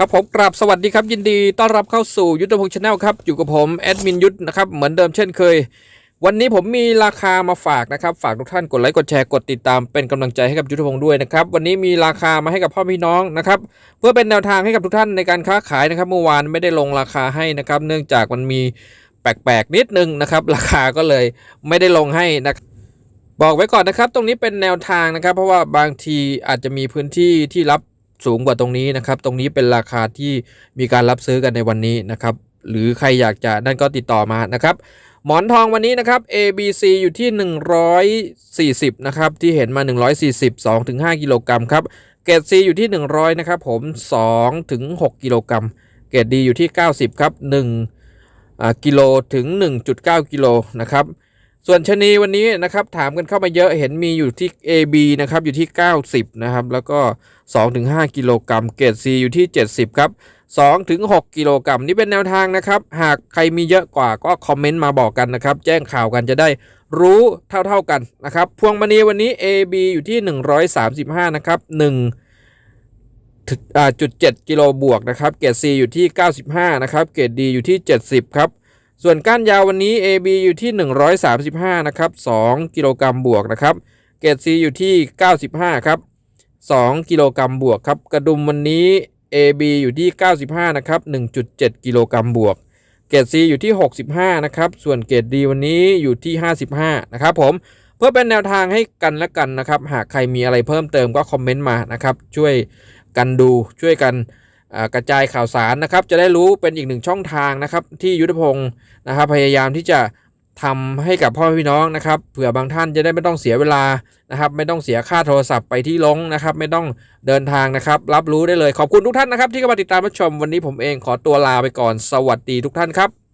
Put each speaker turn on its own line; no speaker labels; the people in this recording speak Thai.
ครับผมกราบสวัสดีครับยินดีต้อนรับเข้าสู่ยุทธพงศ์ชาแนลครับอยู่กับผมแอดมินยุทธนะครับเหมือนเดิมเช่นเคย วันนี้ผมมีราคามาฝากนะครับ ฝากทุกท่านกดไลค์กดแชร์กดติดตามเป็นกำลังใจให้กับยุทธพงศ์ด้วยนะครับวันนี้มีราคามาให้กับพ่อพี่น้องนะครับเพื่อเป็นแนวทางให้กับทุกท่านในการค้าขายนะครับเมื่อวานไม่ได้ลงราคาให้นะครับ เนื่องจากมันมีแปลกๆนิดนึงนะครับ ราคาก็เลยไม่ได้ลงให้นะบอกไว้ก่อนนะครับ ตรงนี้เป็นแนวทางนะครับ เพราะว่าบางทีอาจจะมีพื้นที่ที่รับ สูงกว่าตรงนี้นะครับ ตรงนี้เป็นราคาที่มีการรับซื้อกันในวันนี้นะครับ หรือใครอยากจะนั่นก็ติดต่อมานะครับ หมอนทองวันนี้นะครับ A B C อยู่ที่ 140 นะครับ ที่เห็นมา 140 2ถึง5กิโลกรัมครับ เกรด C อยู่ที่ 100 นะครับผม2ถึง6กิโลกรัม เกรด D อยู่ที่ 90 ครับ1อ่ากิโลถึง 1.9 กิโลนะครับ ส่วนชะนีวันนี้นะครับถามกันเข้ามาเยอะเห็นมีอยู่ที่ AB นะครับอยู่ที่ 90 นะครับ แล้วก็ 2-5 กิโลกรัมเกรด C อยู่ที่ 70 ครับ2-6 กิโลกรัมนี่เป็นแนวทางนะครับ หากใครมีเยอะกว่าก็คอมเมนต์มาบอกกันนะครับ แจ้งข่าวกันจะได้รู้เท่าๆกันนะครับ พวงมณีวันนี้ AB อยู่ที่ 135 นะครับ1ถึงอ่าจุด7กิโลบวกนะครับ เกรด C อยู่ที่ 95 นะครับ เกรด D อยู่ที่ 70 ครับ ส่วนก้านยาววันนี้ AB อยู่ที่ 135 นะครับ 2 กิโลกรัมบวกนะครับ เกรด C อยู่ที่ 95 ครับ 2 กิโลกรัมบวกครับ กระดุมวันนี้ AB อยู่ที่ 95 นะครับ 1.7 กิโลกรัมบวก เกรด C อยู่ที่ 65 นะครับ ส่วนเกรด D วันนี้อยู่ที่ 55 นะครับผม เพื่อเป็นแนวทางให้กันและกันนะครับ หากใครมีอะไรเพิ่มเติมก็คอมเมนต์มานะครับ ช่วยกันดู ช่วยกัน กระจายข่าวสารนะครับ จะได้รู้เป็นอีกหนึ่งช่องทางนะครับ ที่ยุทธพงศ์นะครับ พยายามที่จะทำให้กับพ่อพี่น้องนะครับเผื่อบางท่านจะได้ไม่ต้องเสียเวลานะครับ ไม่ต้องเสียค่าโทรศัพท์ไปที่ลงนะครับ ไม่ต้องเดินทางนะครับ รับรู้ได้เลยขอบคุณทุกท่านนะครับ ที่เข้ามาติดตามรับชมวันนี้ผมเองขอตัวลาไปก่อน สวัสดีทุกท่านครับ